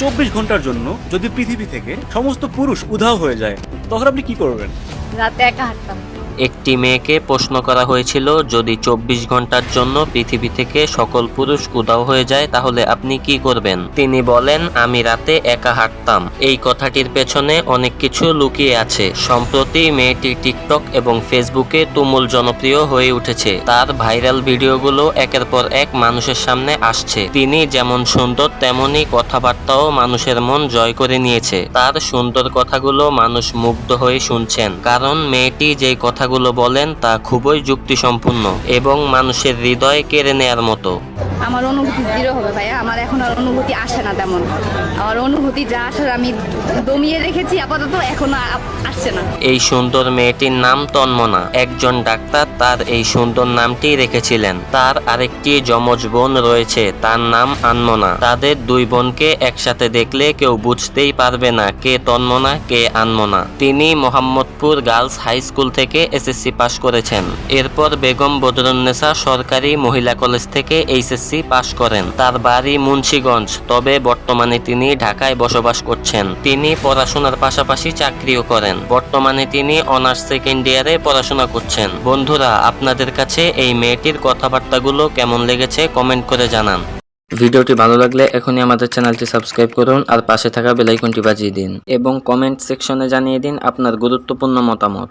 চব্বিশ ঘণ্টার জন্য যদি পৃথিবী থেকে সমস্ত পুরুষ উধাও হয়ে যায়, তখন আপনি কি করবেন? রাতে একা হাঁটতাম। একটি মেয়েকে প্রশ্ন করা হয়েছিল, যদি চব্বিশ ঘণ্টার জন্য পৃথিবী থেকে সকল পুরুষ উদাও হয়ে যায়, তাহলে আপনি কি করবেন? তিনি বলেন, আমি রাতে একা হাঁটতাম। এই কথাটির পেছনে অনেক কিছু লুকিয়ে আছে। সম্প্রতি মেয়েটি টিকটক এবং ফেসবুকে তুমুল জনপ্রিয় হয়ে উঠেছে। তার ভাইরাল ভিডিওগুলো একের পর এক মানুষের সামনে আসছে। তিনি যেমন সুন্দর, তেমনি কথাবার্তাও মানুষের মন জয় করে নিয়েছে। তার সুন্দর কথাগুলো মানুষ মুগ্ধ হয়ে শুনছেন। কারণ মেয়েটি যেই কথাগুলো বলেন তা খুবই যুক্তিসম্পন্ন এবং মানুষের হৃদয় কেড়ে নেয়ার মতো। আমার অনুভূতি জিরো হবে ভাইয়া। আমার এখন আর অনুভূতি আসে না তেমন। আমার অনুভূতি যা আসার আমি দমিয়ে রেখেছি, আপাতত এখন আসছে না। এই সুন্দর মেয়েটির নাম তন্মনা। একজন ডাক্তার তার এই সুন্দর নামটি রেখেছিলেন। তার আরেকটি যমজ বোন রয়েছে, তার নাম আনমনা। তাদের দুই বোনকে একসাথে দেখলে কেউ বুঝতেই পারবে না কে তন্মনা, কে আনমনা। তিনি মোহাম্মদপুর গার্লস হাই স্কুল থেকে এসএসসি পাশ করেছেন। এরপর বেগম বদরুন্নেসা সরকারি মহিলা কলেজ থেকে এইচএসসি পাশ করেন। তার বাড়ি মুন্সিগঞ্জ, তবে বর্তমানে তিনি ঢাকায় বসবাস করছেন। তিনি পড়াশোনার পাশাপাশি চাকরিও করেন। বর্তমানে তিনি অনার্স সেকেন্ড ইয়ারে পড়াশোনা করছেন। বন্ধুরা, আপনাদের কাছে এই মেয়েটির কথাবার্তাগুলো কেমন লেগেছে কমেন্ট করে জানান। ভিডিওটি ভালো লাগলে এখনই আমাদের চ্যানেলটি সাবস্ক্রাইব করুন আর পাশে থাকা বেলাইকনটি বাজিয়ে দিন। এবং কমেন্ট সেকশনে জানিয়ে দিন আপনার গুরুত্বপূর্ণ মতামত।